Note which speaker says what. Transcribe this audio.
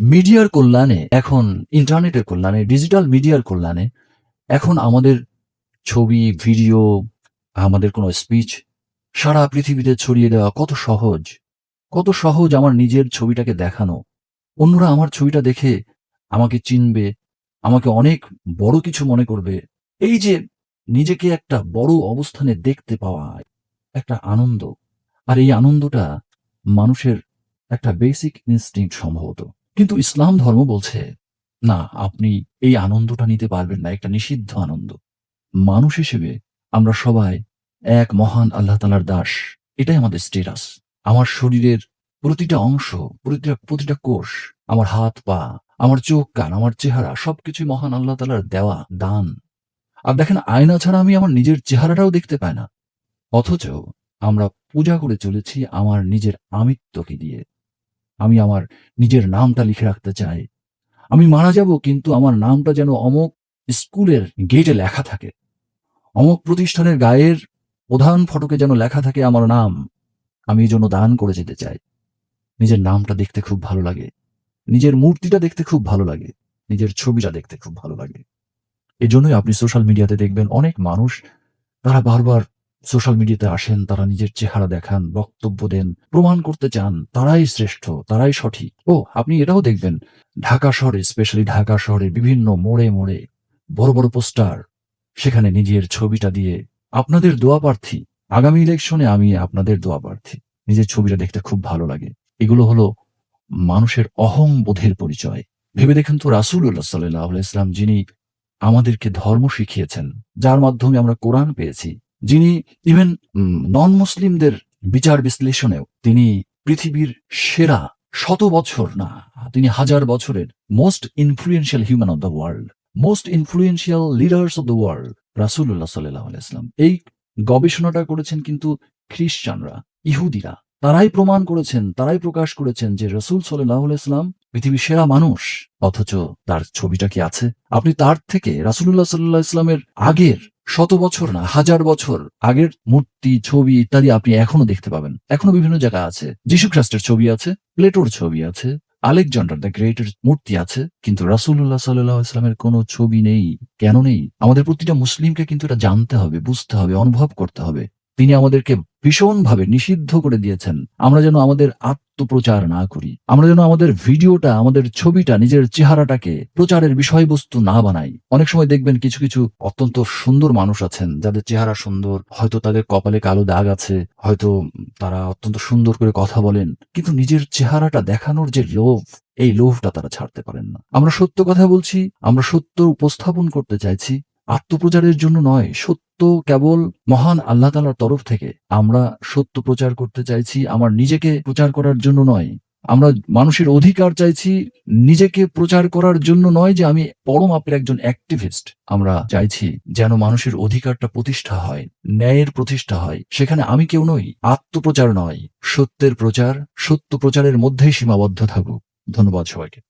Speaker 1: মিডিয়ার কল্যাণে, এখন ইন্টারনেটের কল্যাণে, ডিজিটাল মিডিয়ার কল্যাণে, এখন আমাদের ছবি, ভিডিও, আমাদের কোনো স্পিচ, সারা পৃথিবীতে ছড়িয়ে দেওয়া কত সহজ কত সহজ আমার নিজের ছবিটাকে দেখানো। অন্যরা আমার ছবিটা দেখে আমাকে চিনবে, আমাকে অনেক বড় কিছু মনে করবে। এই যে নিজেকে একটা বড় অবস্থানে দেখতে পাওয়া, একটা আনন্দ। আর এই আনন্দটা মানুষের একটা বেসিক ইনস্টিংক্ট সম্ভবত। কিন্তু ইসলাম ধর্ম বলছে, না, আপনি এই আনন্দটা নিতে পারবেন না, একটা নিষিদ্ধ আনন্দ। মানুষ হিসেবে আমরা সবাই এক মহান আল্লাহ তালার দাস। এটাই আমাদের স্টেটাস আমার শরীরের প্রতিটা অংশ, প্রতিটা প্রতিটা কোষ, আমার হাত, পা, আমার চোখ, কান, আমার চেহারা, সবকিছুই মহান আল্লাহ তালার দেওয়া, দান। আর দেখেন, আয়না ছাড়া আমি আমার নিজের চেহারাটাও দেখতে পাই না। অথচ আমরা পূজা করে চলেছি আমার নিজের আমিত্বকে দিয়ে। আমি আমার নিজের নামটা লিখে রাখতে চাই। আমি মারা যাব, কিন্তু আমার নামটা যেন অমক স্কুলের গেটে লেখা থাকে। অমক প্রতিষ্ঠানের গায়ের প্রধান ফটকে যেন লেখা থাকে আমার নাম। আমি এই জন্য দান করে যেতে চাই। নিজের নামটা দেখতে খুব ভালো লাগে। নিজের মূর্তিটা দেখতে খুব ভালো লাগে। নিজের ছবিটা দেখতে খুব ভালো লাগে। এজন্যই আপনি সোশ্যাল মিডিয়াতে দেখবেন অনেক মানুষ, তারা বারবার সোশ্যাল মিডিয়াতে আসেন, তারা নিজের চেহারা দেখান, বক্তব্য দেন, প্রমাণ করতে চান, তারাই শ্রেষ্ঠ, তারাই সঠিক। ও, আপনি এটাও দেখবেন, ঢাকা শহরে, স্পেশালি ঢাকা শহরে বিভিন্ন মোড়ে মোড়ে বড় বড় পোস্টার, সেখানে নিজের ছবিটা দিয়ে আপনাদের দোয়া প্রার্থী, আগামী ইলেকশনে আমি আপনাদের দোয়া প্রার্থী, নিজের ছবিটা দেখতে খুব ভালো লাগে। এগুলো হলো মানুষের অহং বোধের পরিচয়। ভেবে দেখেন তো রাসুল্লাহ সাল্লাহ ইসলাম যিনি আমাদেরকে ধর্ম শিখিয়েছেন, যার মাধ্যমে আমরা কোরআন পেয়েছি। যিনি ইভেন নন মুসলিমদের বিচার বিশ্লেষণেও তিনি পৃথিবীর সেরা শত বছর না তিনি হাজার বছরের most influential human of the world most influential leaders of the world রাসুল্লাহ সাল্লাহ ইসলাম এই গবেষণাটা করেছেন কিন্তু খ্রিস্টানরা ইহুদিরা। তারাই প্রমাণ করেছেন তারাই প্রকাশ করেছেন যে রসুল সাল্লাহ ইসলাম পৃথিবীর সেরা মানুষ অথচ তার ছবিটা কি আছে? আপনি তার থেকে রাসুল্লাহ সাল্লাহ ইসলামের আগের শত বছর না, হাজার বছর আগের মূর্তি, ছবি ইত্যাদি আপনি এখনও দেখতে পাবেন। এখনও বিভিন্ন জায়গা আছে। যীশু খ্রিস্টের ছবি আছে, প্লেটোর ছবি আছে, আলেকজান্ডার দ্য গ্রেটের মূর্তি আছে, কিন্তু রাসুল্লাহ সাল্লাহ ইসলামের কোনো ছবি নেই, কেন নেই? আমাদের প্রতিটা মুসলিমকে কিন্তু এটা জানতে হবে, বুঝতে হবে, অনুভব করতে হবে। তিনি আমাদেরকে ভীষণভাবে নিষিদ্ধ করে দিয়েছেন। আমরা যেন আমাদের আত্মপ্রচার না করি। আমরা যেন আমাদের ভিডিওটা, আমাদের ছবিটা, নিজের চেহারাটাকে প্রচারের বিষয়বস্তু না বানাই। অনেক সময় দেখবেন কিছু কিছু অত্যন্ত সুন্দর মানুষ আছেন, যাদের চেহারা সুন্দর, হয়তো তাদের কপালে কালো দাগ আছে, হয়তো তারা অত্যন্ত সুন্দর করে কথা বলেন, কিন্তু নিজের চেহারাটা দেখানোর যে লোভ, এই লোভটা তারা ছাড়তে পারেন না। আমরা সত্য কথা বলছি, আমরা সত্য উপস্থাপন করতে চাইছি আত্মপ্রচারের জন্য নয়, সত্য কেবল মহান আল্লাহ তালার তরফ থেকে। আমরা সত্য প্রচার করতে চাইছি, আমার নিজেকে প্রচার করার জন্য নয়। আমরা মানুষের অধিকার চাইছি, নিজেকে প্রচার করার জন্য নয় যে আমি পরম আপের একজন অ্যাক্টিভিস্ট আমরা চাইছি যেন মানুষের অধিকারটা প্রতিষ্ঠা হয়, ন্যায়ের প্রতিষ্ঠা হয়। সেখানে আমি কেউ নই, আত্মপ্রচার নয়। সত্যের প্রচার, সত্য প্রচারের মধ্যেই সীমাবদ্ধ থাকুক। ধন্যবাদ সবাইকে।